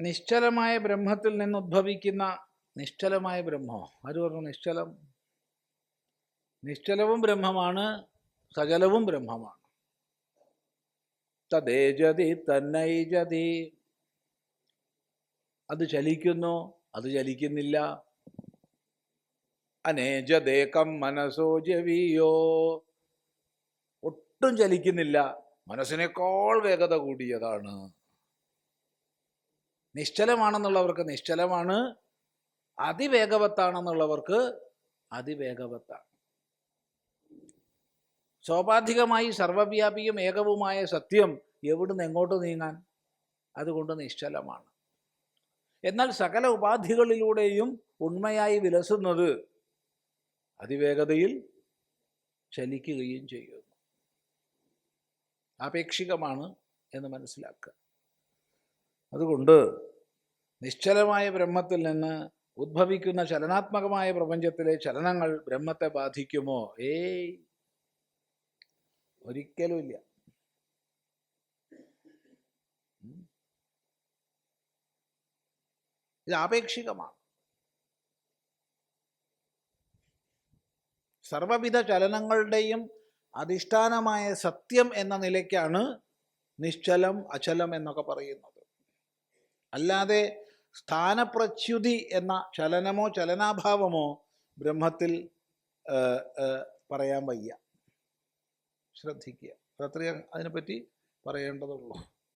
നിശ്ചലമായ ബ്രഹ്മത്തിൽ നിന്ന് ഉദ്ഭവിക്കുന്ന നിശ്ചലമായ ബ്രഹ്മോ. ആര് പറഞ്ഞു നിശ്ചലം? നിശ്ചലവും ബ്രഹ്മമാണ് സകലവും ബ്രഹ്മമാണ്. തദ്ദേജതി തന്നൈജതി. അത് ചലിക്കുന്നു അത് ചലിക്കുന്നില്ല. അനേജതേക്കം മനസ്സോ ജവിയോ. ഒട്ടും ചലിക്കുന്നില്ല. മനസ്സിനേക്കാൾ വേഗത കൂടിയതാണ്. നിശ്ചലമാണെന്നുള്ളവർക്ക് നിശ്ചലമാണ്. അതിവേഗവത്താണെന്നുള്ളവർക്ക് അതിവേഗവത്താണ്. സ്വാഭാവികമായി സർവവ്യാപിയും ഏകവുമായ സത്യം എവിടുന്ന് എങ്ങോട്ട് നീങ്ങാൻ? അതുകൊണ്ട് നിശ്ചലമാണ്. എന്നാൽ സകല ഉപാധികളിലൂടെയും ഉണ്മയായി വിലസുന്നത് അതിവേഗതയിൽ ചലിക്കുകയും ചെയ്യുന്നു ആപേക്ഷികമാണ് എന്ന് മനസ്സിലാക്കുക. അതുകൊണ്ട് നിശ്ചലമായ ബ്രഹ്മത്തിൽ നിന്ന് ഉദ്ഭവിക്കുന്ന ചലനാത്മകമായ പ്രപഞ്ചത്തിലെ ചലനങ്ങൾ ബ്രഹ്മത്തെ ബാധിക്കുമോ? ഏയ്. ഒരിക്കലുമില്ല. ഇത് ആപേക്ഷികമാണ്. സർവവിധ ചലനങ്ങളുടെയും അധിഷ്ഠാനമായ സത്യം എന്ന നിലയ്ക്കാണ് നിശ്ചലം അചലം എന്നൊക്കെ പറയുന്നത്. അല്ലാതെ സ്ഥാനപ്രച്യുതി എന്ന ചലനമോ ചലനാഭാവമോ ബ്രഹ്മത്തിൽ പറയാൻ വയ്യ. ശ്രദ്ധിക്കുക. അതത്രയും അതിനെപ്പറ്റി പറയേണ്ടതുള്ളൂ.